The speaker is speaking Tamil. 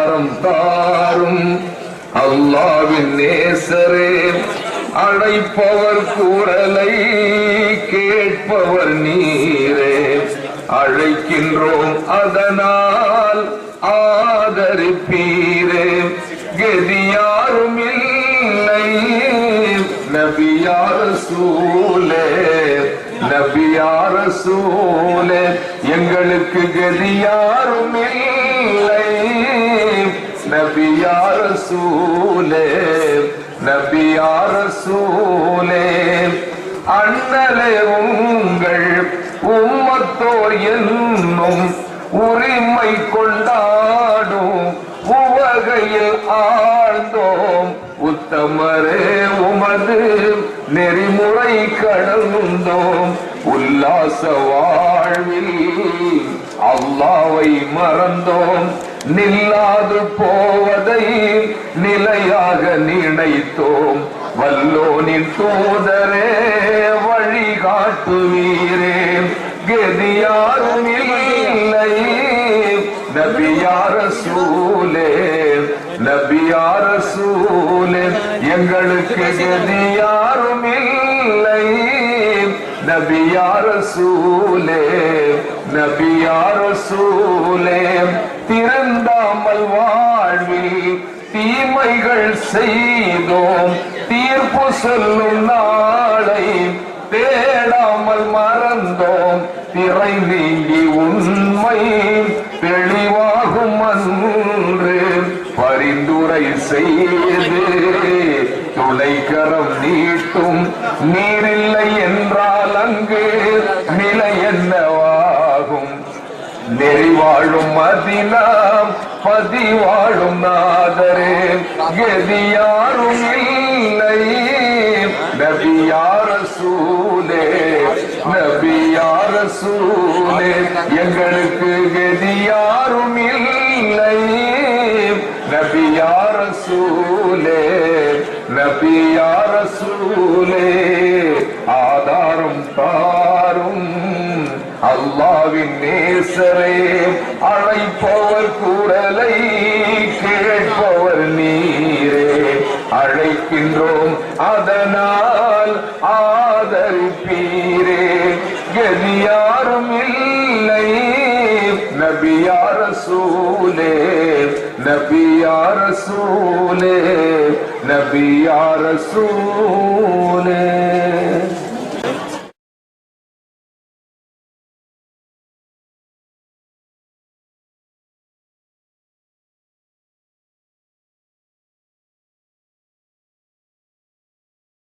ஆதாரம் தாரும். அல்லாவின் நேசரே அழைப்பவர் கூறலை கேட்பவர் நீரே. அழைக்கின்றோம் அதனால் ஆதரிப்பீரே. கெதியாரும் இல்லை நபியார் சூலே நபியார் சூலே எங்களுக்கு கதியாரும் நபியார் சூலே நபியார் சூலே அண்ணலே உங்கள் உம்மத்தோர் என்னும் உரிமை கொண்டாடும் உவகையில் ஆழ்ந்தோம். உத்தமரே உமது நெறிமுறை கடந்தோம். உல்லாச வாழ்வில் அல்லாவை மறந்தோம். நில்லாது போ நினைத்தோம். வல்லோனின் தூதரே வழிகாட்டுவீரே கெதியாரும் இல்லை. நபியார சூலே நபியார சூலே எங்களுக்கு கெதியாரும் இல்லை. நபியார சூலே நபியார சூலே திறந்தாமல் வாழ்வில் தீமைகள் செய்தோம். தீர்ப்பு சொல்லும் நாளை தேடாமல் மறந்தோம். திரை நீங்கி உண்மை தெளிவாகும் அன்று பரிந்துரை செய்து துளைக்கரம் நீட்டும். நீரில்லை என்றால் அங்கு நிலை நெறிவாழும் மதினாம் பதிவாழும் நாதரே. கெதியாரும் இல்லை. நபியார சூலே நபியார சூலே எங்களுக்கு கெதியாரும் இல்லை. நபியார சூலே நபியார சூலே ஆதாரம் தாரும் அல்லாவின் நேசரே அழைப்பவர் குரலை கேட்பவர் நீரே. அழைக்கின்றோம் அதனால் ஆதரிப்பீரே. கதியாரும் இல்லை நபியார சூலே நபியார சூலே நபியார சூலே